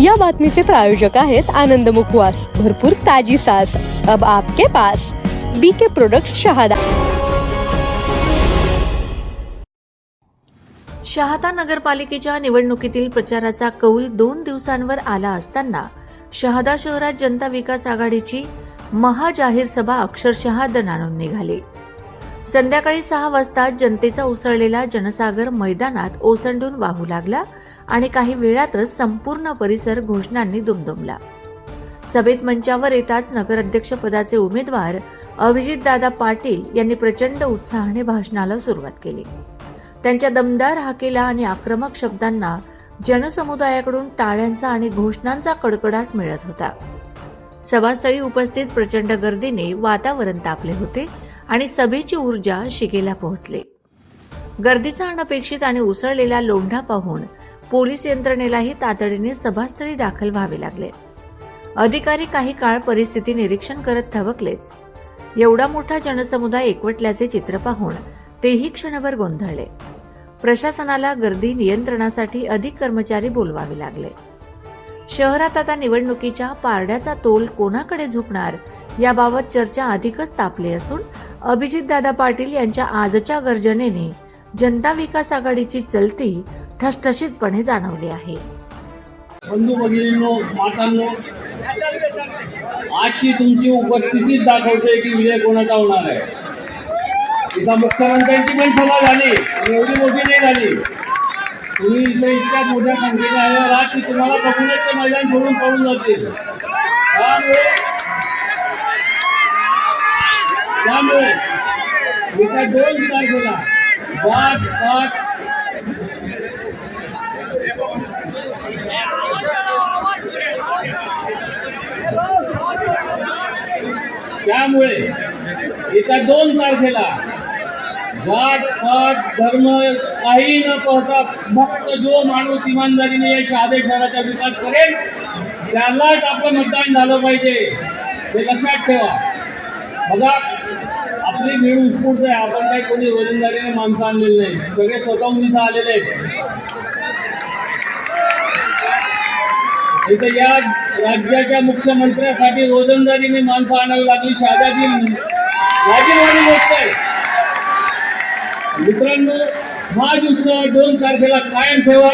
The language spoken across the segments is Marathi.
या बातमीचे प्रायोजक आहेत आनंद मुखवास. भरपूर ताजी सास अब आपके pass B K product Shahada. Shahada नगरपालिकेच्या निवडणुकीतील प्रचाराचा कौल दोन दिवसांवर आला असताना शहादा शहरात जनता विकास आघाडीची महाजाहीर सभा अक्षरशः दणाणून निघाली. संध्याकाळी सहा वाजता जनतेचा उसळलेला जनसागर मैदानात ओसंडून वाहू लागला. आणि काही वेळातच संपूर्ण परिसर घोषणांनी दुमदुमला. सभेत मंचावर येताच नगराध्यक्षपदाचे उमेदवार अभिजितदादा पाटील यांनी प्रचंड उत्साहाने भाषणाला सुरुवात केली. त्यांच्या दमदार हाकेला आणि आक्रमक शब्दांना जनसमुदायाकडून टाळ्यांचा आणि घोषणांचा कडकडाट मिळत होता. सभास्थळी उपस्थित प्रचंड गर्दीने वातावरण तापले होते आणि सभेची ऊर्जा शिगेला पोहोचली. गर्दीचा अनपेक्षित आणि उसळलेला लोंढा पाहून पोलीस यंत्रणेलाही तातडीने सभास्थळी दाखल व्हावे लागले. अधिकारी काही काळ परिस्थिती निरीक्षण करत थबकलेच. एवढा मोठा जनसमुदाय एकवटल्याचे चित्र पाहून तेही क्षणभर गोंधळले. प्रशासनाला गर्दी नियंत्रणासाठी अधिक कर्मचारी बोलवावे लागले. शहरात आता निवडणुकीच्या पारड्याचा तोल कोणाकडे झुकणार याबाबत चर्चा अधिकच तापली असून अभिजितदादा पाटील यांच्या आजच्या गर्जनेने जनता विकास आघाडीची चलती ठसठशीतपणे जाणवली आहे. बंधू भगिनींनो मातांनो आजची तुमची उपस्थितीच दाखवते की विजय कोणाचा होणार आहे. इथं मुख्यमंत्र्यांची पण सभा झाली आणि एवढी मोठी नाही झाली. तुम्ही इथे इतक्या मोठ्या संख्येने आल्यावर आज की तुम्हाला बघूनच ते मैदान सोडून पळून जातील. त्यामुळे त्यामुळे इथं दोन तारखेला वाट वाट त्यामुळे येत्या दोन तारखेला जात पात धर्म काही न पाहता फक्त जो माणूस इमानदारीने या शहादे शहराचा विकास करेल त्यालाच आपलं मतदान झालं पाहिजे. ते लक्षात ठेवा. बघा आपली मिळ उत्स्फूर्त आहे. आपण काही कोणी रोजंदारीने माणसं आणलेली नाही. सगळे स्वतःहून तिथं आलेले आहेत. इथं या राज्याच्या मुख्यमंत्र्यासाठी रोजंदारीने माणसं आणावी लागली शहादाची लाजीरवाणी गोष्ट आहे. मित्रांनो हा उत्सव दोन तारखेला कायम ठेवा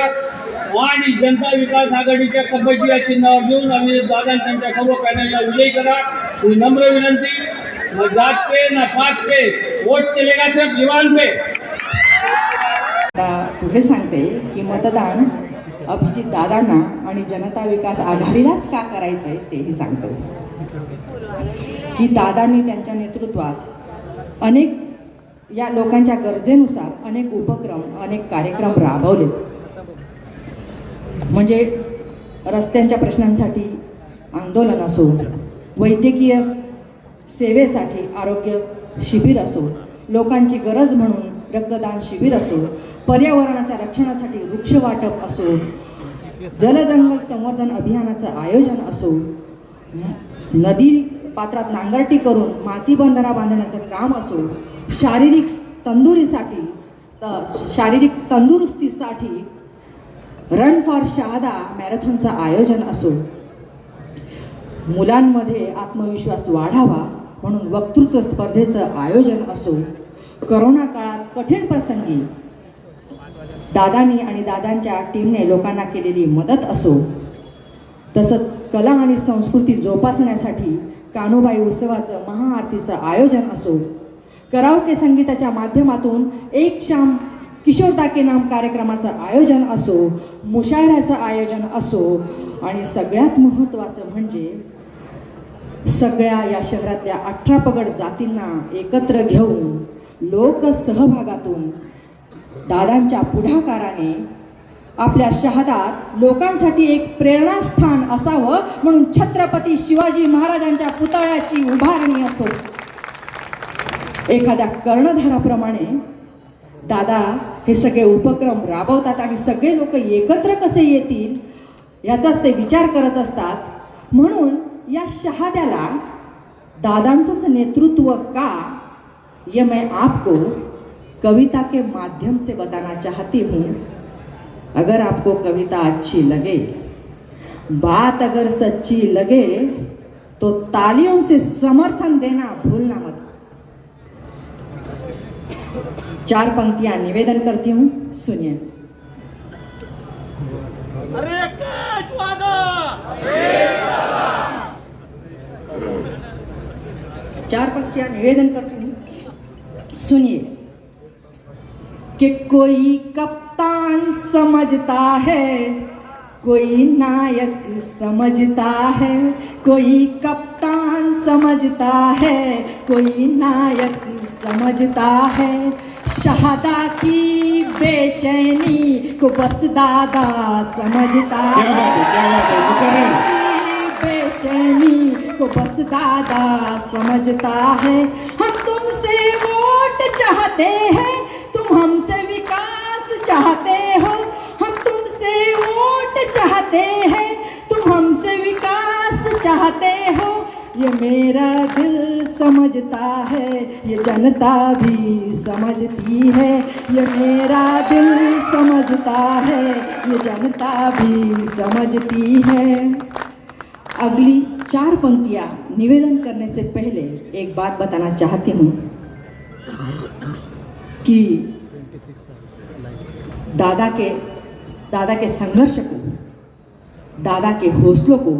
आणि जनता विकास आघाडीच्या कपशी या चिन्हावर देऊन आम्ही दादा त्यांच्या सर्व पॅनलला विजयी करा. ही नम्र विनंती न जात पे ना पात पे वोट चलेगा सिर्फ जवान पे. पुढे सांगते की मतदान अभिजित दादांना आणि जनता विकास आघाडीलाच का करायचंय तेही सांगतो. की दादांनी त्यांच्या नेतृत्वात अनेक या लोकांच्या गरजेनुसार अनेक उपक्रम अनेक कार्यक्रम राबवले म्हणजे रस्त्यांच्या प्रश्नांसाठी आंदोलन असो वैद्यकीय सेवेसाठी आरोग्य शिबिर असो लोकांची गरज म्हणून रक्तदान शिबिर असो पर्यावरणाच्या रक्षणासाठी वृक्ष वाटप असो जलजंगल संवर्धन अभियानाचं आयोजन असो नदी पात्रात नांगरटी करून माती बंधारा बांधण्याचं काम असो शारीरिक तंदुरीसाठी शारीरिक तंदुरुस्तीसाठी रन फॉर शहादा मॅरेथॉनचं आयोजन असो. मुलांमध्ये आत्मविश्वास वाढावा म्हणून वक्तृत्व स्पर्धेचं आयोजन असो. करोना काळात कठीण प्रसंगी दादांनी आणि दादांच्या टीमने लोकांना केलेली मदत असो तसंच कला आणि संस्कृती जोपासण्यासाठी कानोबाई उत्सवाचं महाआरतीचं आयोजन असो करावके संगीताच्या माध्यमातून एक शाम किशोरदा के नाम कार्यक्रमाचं आयोजन असो मुशायऱ्याचं आयोजन असो आणि सगळ्यात महत्त्वाचं म्हणजे सगळ्या या शहरातल्या अठरा पगड जातींना एकत्र घेऊन लोकसहभागातून दादांच्या पुढाकाराने आपल्या शहादात लोकांसाठी एक प्रेरणास्थान असावं म्हणून छत्रपती शिवाजी महाराजांच्या पुतळ्याची उभारणी असो. एखाद्या कर्णधाराप्रमाणे दादा हे सगळे उपक्रम राबवतात आणि सगळे लोक एकत्र कसे येतील याचाच ते विचार करत असतात. म्हणून या शहाद्याला दादांचंच नेतृत्व का ये मैं आपको कविता के माध्यम से बताना चाहती हूँ। अगर आपको कविता अच्छी लगे बात अगर सच्ची लगे तो तालियों से समर्थन देना भूलना मत। चार पंक्तियाँ निवेदन करती हूँ सुनिए। अरे चार पंक्तियाँ निवेदन करती हूँ सुनिए कि कोई कप्तान समझता है कोई नायक समझता है कोई कप्तान समझता है कोई नायक समझता है। शहादा की बेचैनी को बस दादा समझता है, बेचैनी को बस दादा समझता है। हम तुमसे वोट चाहते हैं, तुम हमसे विकास चाहते हो, हम तुमसे वोट चाहते हैं, तुम हमसे विकास चाहते हो। ये मेरा दिल समझता है, ये जनता भी समझती है, ये मेरा दिल समझता है, ये जनता भी समझती है। अगली चार पंक्तियाँ निवेदन करने से पहले एक बात बताना चाहती हूँ। कि दादा के दादा के संघर्ष को, दादा के हौसलों को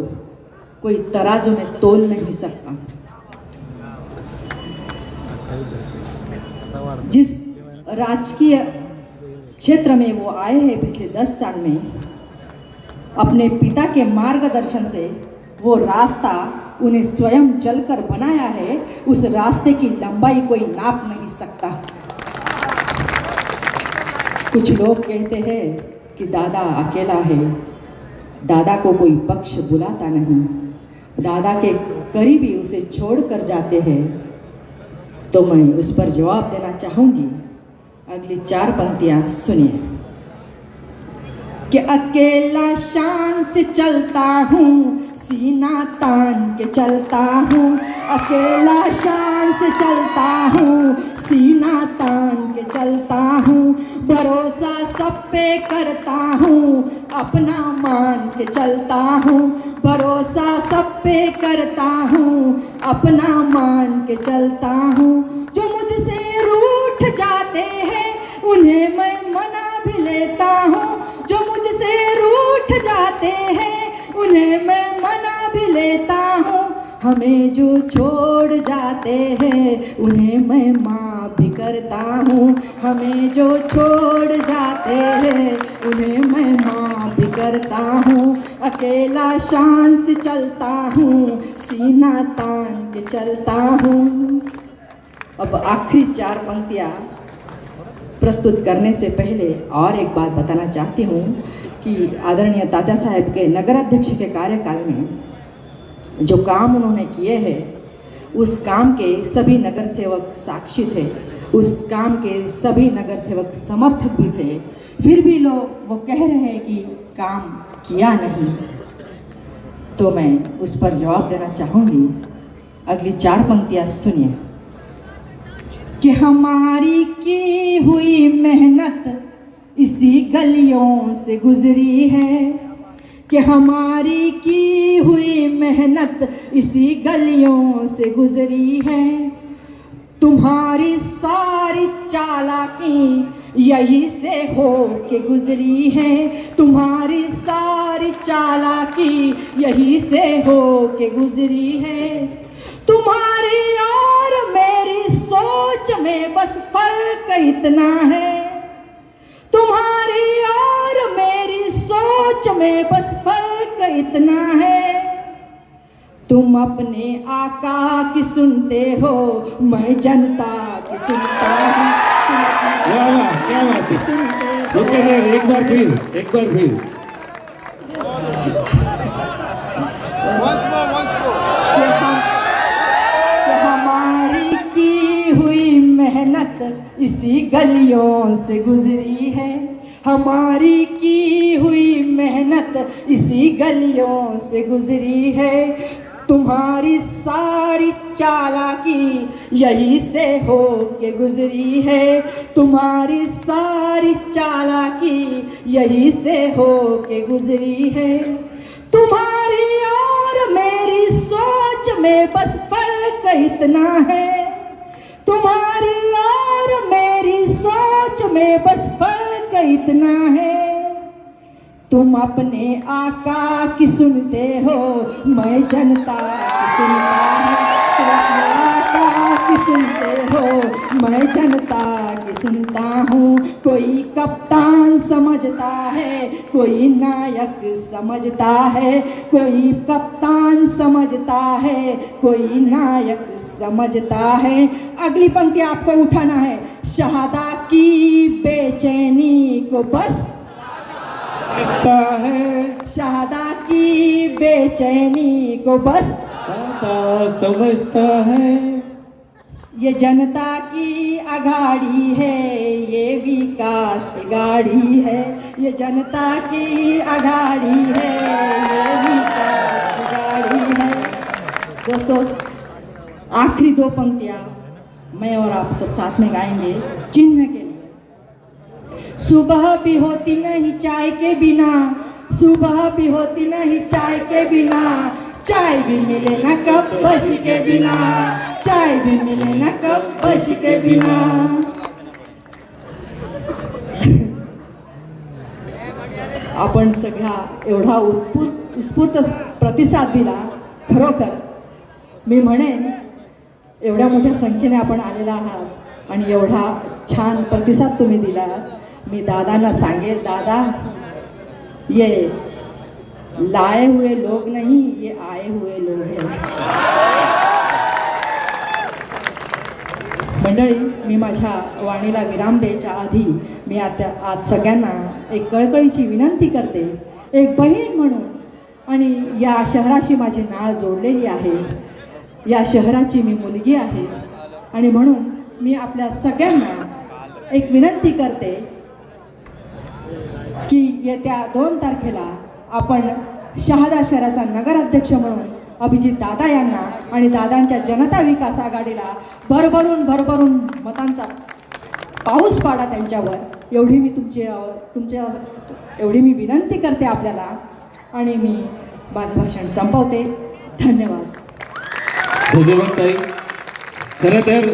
कोई तराजू में तोल नहीं सकता। जिस राजकीय क्षेत्र में वो आए हैं पिछले दस साल में, अपने पिता के मार्गदर्शन से वो रास्ता उन्हें स्वयं चलकर बनाया है, उस रास्ते की लंबाई कोई नाप नहीं सकता। कुछ लोग कहते हैं कि दादा अकेला है। दादा को कोई पक्ष बुलाता नहीं। दादा के करीबी उसे छोड़ कर जाते हैं। तो मैं उस पर जवाब देना चाहूँगी। अगली चार पंक्तियाँ सुनिए। कि अकेला शान से चलता हूँ, सीना तान के चलता हूँ। अकेला शान से चलता हूँ, सीना तान के चलता हूँ। भरोसा सब पे करता हूँ, अपना मान के चलता हूँ। भरोसा सब पे करता हूँ, अपना मान के चलता हूँ। जो मुझसे रूठ जाते हैं, उन्हें मैं मना भी लेता हूँ। रूठ जाते हैं, उन्हें मैं मना भी लेता हूँ। हमें जो छोड़ जाते हैं, उन्हें मैं माफ़ भी करता हूँ। हमें जो छोड़ जाते हैं, उन्हें मैं माफ़ भी करता हूँ। अकेला शान से चलता हूँ, सीना तान के चलता हूँ। अब आखिरी चार पंक्तियाँ प्रस्तुत करने से पहले और एक बात बताना चाहती हूँ। कि आदरणीय तात्या साहेब के नगर अध्यक्ष के कार्यकाल में जो काम उन्होंने किए हैं, उस काम के सभी नगर सेवक साक्षी थे, उस काम के सभी नगर सेवक समर्थक भी थे। फिर भी लोग वो कह रहे हैं कि काम किया नहीं। तो मैं उस पर जवाब देना चाहूँगी। अगली चार पंक्तियाँ सुनिए। कि हमारी की हुई मेहनत इसी गलियों से गुजरी है कि हमारी की हुई मेहनत इसी गलियों से गुजरी है। तुम्हारी सारी चालाकी यही से हो के गुजरी है। तुम्हारी सारी चालाकी यही से हो के गुजरी है। तुम्हारी और मेरी सोच में बस फ़र्क इतना है में बस फ़र्क इतना है। तुम अपने आका की सुनते हो मैं जनता की सुनता हूँ। क्या बात क्या बात। सुनते हो। एक बार फिर एक बार फिर। मेहनत इसी गलियों से गुजरी है हमारी की मेहनत इसी गलियों से गुजरी है। तुम्हारी सारी चालाकी यही से हो के गुजरी है। तुम्हारी सारी चालाकी यही से हो के गुजरी है। तुम्हारी और मेरी सोच में बस फ़र्क इतना है। तुम्हारी और मेरी सोच में बस फ़र्क इतना है। तुम अपने आका की सुनते हो, मैं जनता की सुनता हूँ। अपने आका की सुनते हो, मैं जनता की सुनता हूँ। कोई कप्तान समझता है, कोई नायक समझता है। कोई कप्तान समझता है, कोई नायक समझता है। अगली पंक्ति आपको उठाना है, शहादा की बेचैनी को बस लगता है। शहादा की बेचैनी को बस दादा समझता है। ये जनता की आघाड़ी है ये विकास की गाड़ी है। ये जनता की आघाड़ी है ये विकास की गाड़ी है। दोस्तों आखिरी दो पंक्तियाँ मैं और आप सब साथ में गाएँगे। चिन्ह के सुबह भी होती नहीं चाय के बिना। सुबह भी होती नहीं चाय के बिना। चाय भी मिले ना कप बश के बिना। चाय भी मिले ना कप बश के बिना। आपण सगळा एवढा उत्स्फूर्त उत्स्फूर्त प्रतिसाद दिला खरोखर. मी म्हणेन एवढ्या मोठ्या संख्येने आपण आलेला आहात आणि एवढा छान प्रतिसाद तुम्ही दिला मी दादांना सांगेल दादा ये लाए हुए लोग नहीं ये आए हुए लोग हैं. मंडळी मी माझ्या वाणीला विराम द्यायच्या आधी मी आता आज सगळ्यांना एक कळकळीची विनंती करते. एक बहीण म्हणून. आणि या शहराशी माझी नाळ जोडलेली आहे. या शहराची मी मुलगी आहे. आणि म्हणून मी आपल्या सगळ्यांना एक विनंती करते की येत्या दोन तारखेला आपण शहादा शहराचा नगराध्यक्ष म्हणून अभिजित दादा यांना आणि दादांच्या जनता विकास आघाडीला भरभरून भरभरून मतांचा पाऊस पाडा त्यांच्यावर. एवढी मी तुमची तुमच्या एवढी मी विनंती करते आपल्याला आणि मी माझं भाषण संपवते. धन्यवाद. धन्यवाद ताई. खरं तर